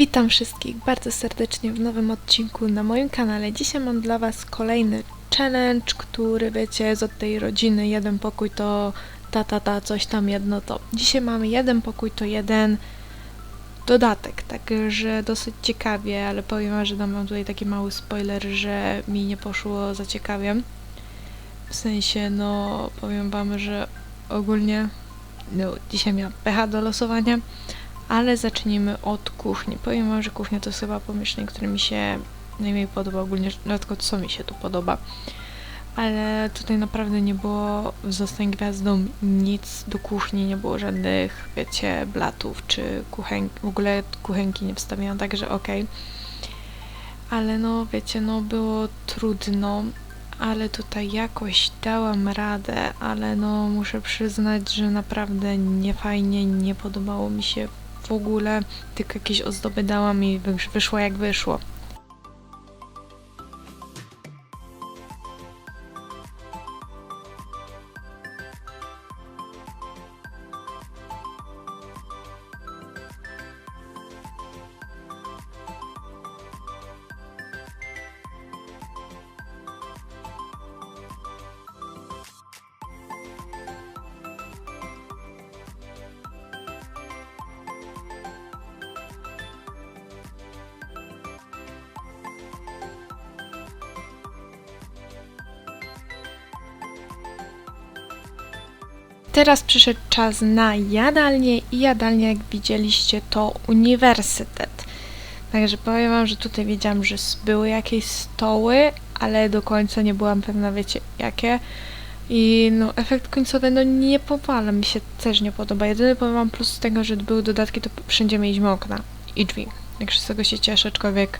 Witam wszystkich bardzo serdecznie w nowym odcinku na moim kanale. Dzisiaj mam dla Was kolejny challenge, który wiecie, z od tej rodziny jeden pokój to ta, ta, ta, coś tam jedno to. Dzisiaj mamy jeden pokój to jeden dodatek, także dosyć ciekawie, ale powiem że dam wam tutaj taki mały spoiler, że mi nie poszło za ciekawie. W sensie, no, powiem wam, że ogólnie, no, dzisiaj miałam pecha do losowania, ale zacznijmy od kuchni. Powiem wam, że kuchnia to jest chyba pomieszczenie, które mi się najmniej podoba, ogólnie rzadko co mi się tu podoba. Ale tutaj naprawdę nie było w Zostań Gwiazdą nic do kuchni, nie było żadnych, wiecie, blatów czy kuchenki, w ogóle kuchenki nie wstawiałam, także okej. Ale no, wiecie, no było trudno, ale tutaj jakoś dałam radę, ale no muszę przyznać, że naprawdę nie fajnie, nie podobało mi się w ogóle, tylko jakieś ozdoby dałam i wysz- wyszło jak wyszło. Teraz przyszedł czas na jadalnię i jadalnia, jak widzieliście, to uniwersytet. Także powiem wam, że tutaj wiedziałam, że były jakieś stoły, ale do końca nie byłam pewna, wiecie, jakie. I no, efekt końcowy, no nie powala, mi się też nie podoba. Jedyny powiem wam plus tego, że były dodatki, to wszędzie mieliśmy okna i drzwi. Także z tego się cieszę, aczkolwiek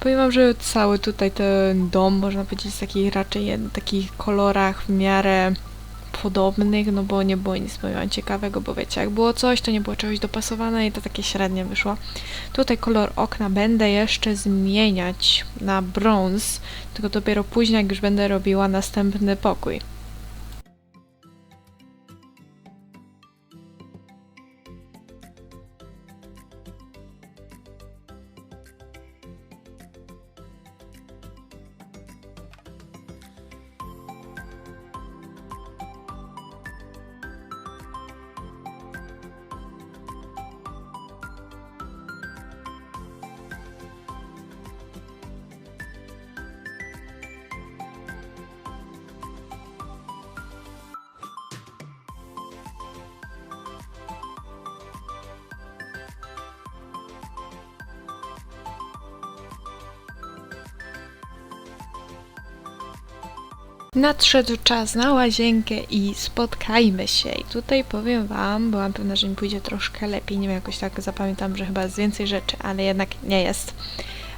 powiem wam, że cały tutaj ten dom, można powiedzieć, w takich raczej jed- takich kolorach w miarę podobnych, no bo nie było nic wam, ciekawego, bo wiecie, jak było coś, to nie było czegoś dopasowane i to takie średnie wyszło. Tutaj kolor okna będę jeszcze zmieniać na brąz, tylko dopiero później, jak już będę robiła następny pokój. Nadszedł czas na łazienkę i spotkajmy się. I tutaj powiem Wam, byłam pewna, że mi pójdzie troszkę lepiej. Nie wiem, jakoś tak zapamiętam, że chyba jest więcej rzeczy, ale jednak nie jest.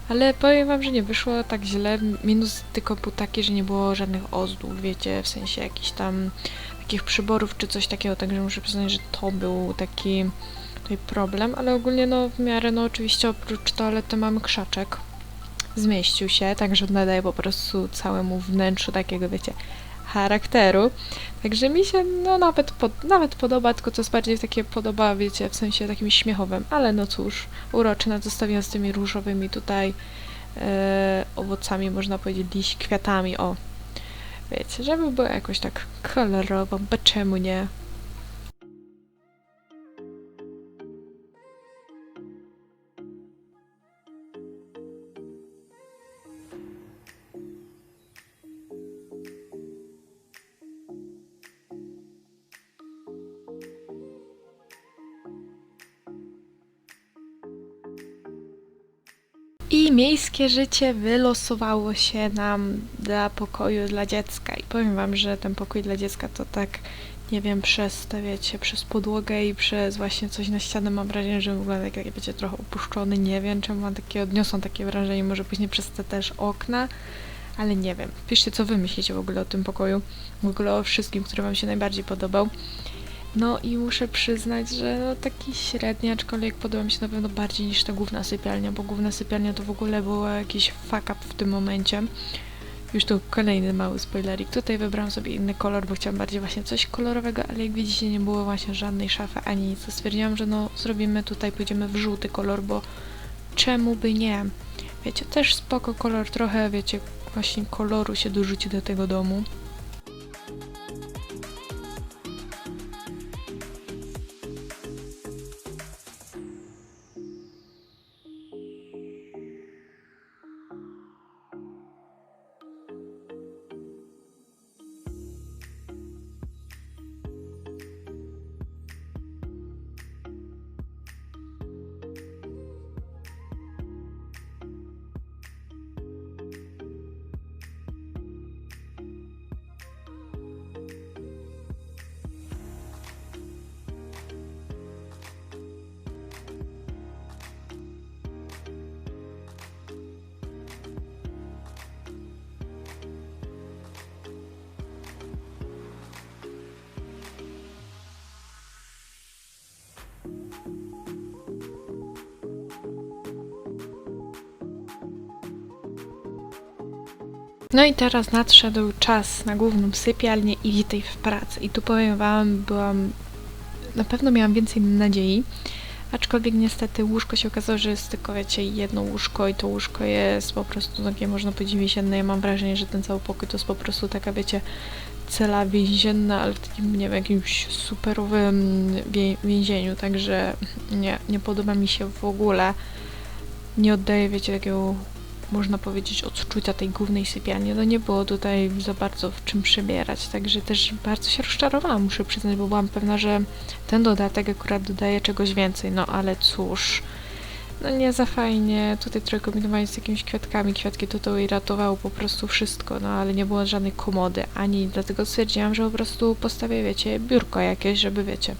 Ale powiem Wam, że nie wyszło tak źle. Minus tylko był taki, że nie było żadnych ozdób, wiecie, w sensie jakichś tam takich przyborów czy coś takiego. Także muszę przyznać, że to był taki tutaj problem. Ale ogólnie, no w miarę, no oczywiście oprócz toalety mamy krzaczek zmieścił się, także nadaje po prostu całemu wnętrzu takiego, wiecie, charakteru. Także mi się no nawet, pod, nawet podoba, tylko co bardziej takie podoba, wiecie, w sensie takim śmiechowym, ale no cóż, uroczy na zostawiam z tymi różowymi tutaj e, owocami, można powiedzieć, liść, kwiatami, o. Wiecie, żeby było jakoś tak kolorowo, bo czemu nie? Miejskie życie wylosowało się nam dla pokoju dla dziecka. I powiem wam, że ten pokój dla dziecka to tak, nie wiem, przez te, wiecie, przez podłogę i przez właśnie coś na ścianę mam wrażenie, że wygląda jak, jak wiecie, trochę opuszczony. Nie wiem, czemu mam takie, odniosłam takie wrażenie, może później przez te też okna, ale nie wiem. Piszcie, co wy myślicie w ogóle o tym pokoju, w ogóle o wszystkim, który wam się najbardziej podobał. No i muszę przyznać, że no taki średni, aczkolwiek podoba mi się na pewno bardziej niż ta główna sypialnia, bo główna sypialnia to w ogóle było jakiś fuck up w tym momencie. Już tu kolejny mały spoilerik. Tutaj wybrałam sobie inny kolor, bo chciałam bardziej właśnie coś kolorowego, ale jak widzicie nie było właśnie żadnej szafy ani nic. To stwierdziłam, że no zrobimy tutaj, pójdziemy w żółty kolor, bo czemu by nie? Wiecie, też spoko kolor, trochę, wiecie, właśnie koloru się dorzuci do tego domu. No i teraz nadszedł czas na główną sypialnię i witaj w pracy. I tu powiem wam, byłam, na pewno miałam więcej nadziei, aczkolwiek niestety łóżko się okazało, że jest tylko, wiecie, jedno łóżko i to łóżko jest po prostu takie, można powiedzieć, więzienne. Ja mam wrażenie, że ten cały pokój to jest po prostu taka, wiecie, cela więzienna, ale w takim, nie wiem, jakimś superowym więzieniu, także nie, nie podoba mi się w ogóle. Nie oddaje, wiecie, takiego można powiedzieć, odczucia tej głównej sypialni. No nie było tutaj za bardzo w czym przebierać, także też bardzo się rozczarowałam, muszę przyznać, bo byłam pewna, że ten dodatek akurat dodaje czegoś więcej, no ale cóż, no nie za fajnie, tutaj trochę kombinowali z jakimiś kwiatkami, kwiatki tutaj ratowało po prostu wszystko, no ale nie było żadnej komody, ani dlatego stwierdziłam, że po prostu postawię, wiecie, biurko jakieś, żeby, wiecie,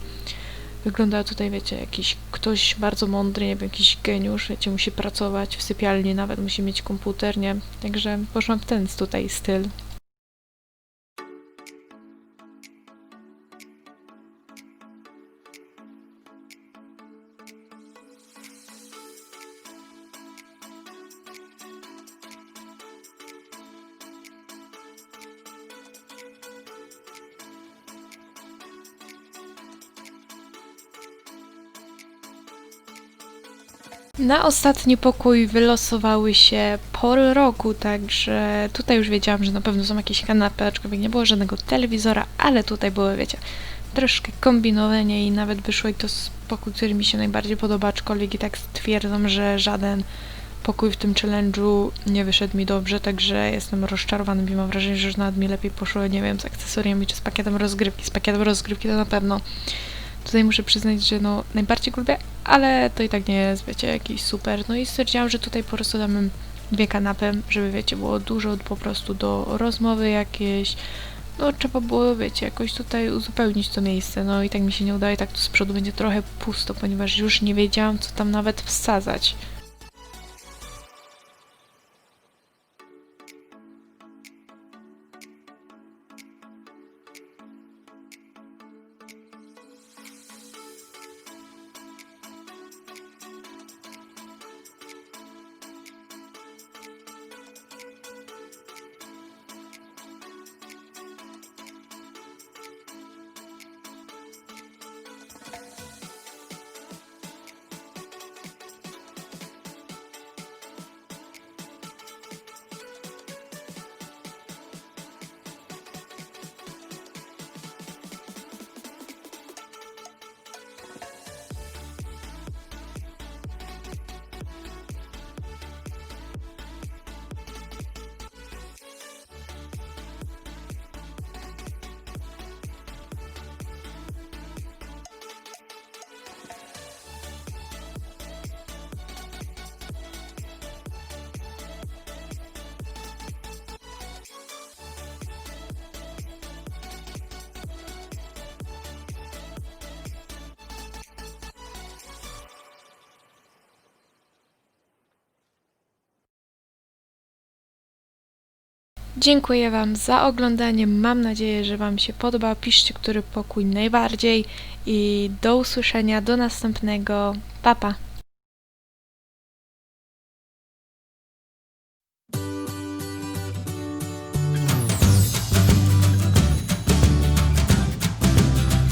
Wygląda tutaj, wiecie, jakiś ktoś bardzo mądry, nie wiem, jakiś geniusz, wiecie, musi pracować w sypialni, nawet musi mieć komputer, nie? Także poszłam w ten tutaj styl. Na ostatni pokój wylosowały się pory roku, także tutaj już wiedziałam, że na pewno są jakieś kanapy, aczkolwiek nie było żadnego telewizora, ale tutaj było, wiecie, troszkę kombinowanie i nawet wyszło i to z pokój, który mi się najbardziej podoba, aczkolwiek i tak stwierdzam, że żaden pokój w tym challenge'u nie wyszedł mi dobrze, także jestem rozczarowany i mam wrażenie, że już nawet mi lepiej poszło, nie wiem, z akcesoriami czy z pakietem rozgrywki. Z pakietem rozgrywki to na pewno. Tutaj muszę przyznać, że no najbardziej lubię, ale to i tak nie jest, wiecie, jakiś super. No i stwierdziłam, że tutaj po prostu damy dwie kanapy, żeby, wiecie, było dużo po prostu do rozmowy jakieś. No trzeba było, wiecie, jakoś tutaj uzupełnić to miejsce. No i tak mi się nie udaje, tak tu z przodu będzie trochę pusto, ponieważ już nie wiedziałam, co tam nawet wsadzać. Dziękuję Wam za oglądanie. Mam nadzieję, że Wam się podoba. Piszcie, który pokój najbardziej i do usłyszenia, do następnego. Papa. Pa.